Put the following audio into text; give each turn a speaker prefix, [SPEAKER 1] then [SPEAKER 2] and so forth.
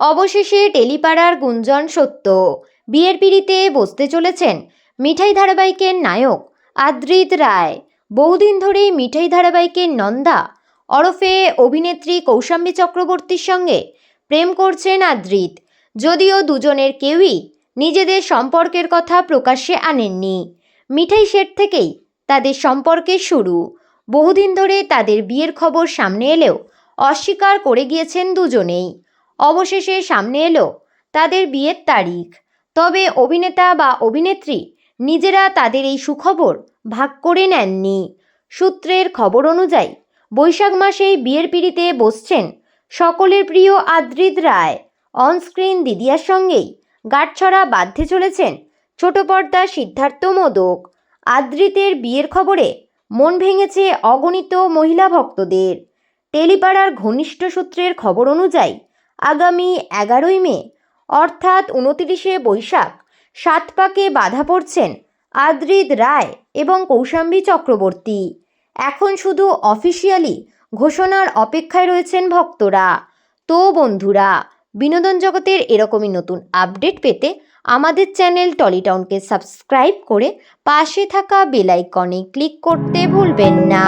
[SPEAKER 1] অবশেষে টেলিপাড়ার গুঞ্জন সত্য। বিয়ের পিড়িতে বসতে চলেছেন মিঠাই ধারাবাহিকের নায়ক আদ্রিত রায়। বহুদিন ধরেই মিঠাই ধারাবাহিকের নন্দা অরফে অভিনেত্রী কৌশাম্বী চক্রবর্তীর সঙ্গে প্রেম করছেন আদ্রিত। যদিও দুজনের কেউই নিজেদের সম্পর্কের কথা প্রকাশ্যে আনেননি। মিঠাই সেট থেকেই তাদের সম্পর্কের শুরু। বহুদিন ধরে তাদের বিয়ের খবর সামনে এলেও অস্বীকার করে গিয়েছেন দুজনেই। অবশেষে সামনে এলো তাদের বিয়ের তারিখ। তবে অভিনেতা বা অভিনেত্রী নিজেরা তাদের এই সুখবর ভাগ করে নেননি। সূত্রের খবর অনুযায়ী বৈশাখ মাসেই বিয়ের পিড়িতে বসছেন সকলের প্রিয় আদ্রিদ রায়। অনস্ক্রিন দিদিয়ার সঙ্গেই গাঁটছড়া বাঁধতে চলেছেন ছোট পর্দা সিদ্ধার্থ মোদক। আদ্রিতের বিয়ের খবরে মন ভেঙেছে অগণিত মহিলা ভক্তদের। টেলিপাড়ার ঘনিষ্ঠ সূত্রের খবর অনুযায়ী আগামী এগারোই মে, অর্থাৎ উনতিরিশে বৈশাখ সাত পাকে বাধা পড়ছেন আদ্রিদ রায় এবং কৌশাম্বী চক্রবর্তী। এখন শুধু অফিসিয়ালি ঘোষণার অপেক্ষায় রয়েছেন ভক্তরা। তো বন্ধুরা, বিনোদন জগতের এরকমই নতুন আপডেট পেতে আমাদের চ্যানেল টলিটাউনকে সাবস্ক্রাইব করে পাশে থাকা বেলাইকনে ক্লিক করতে ভুলবেন না।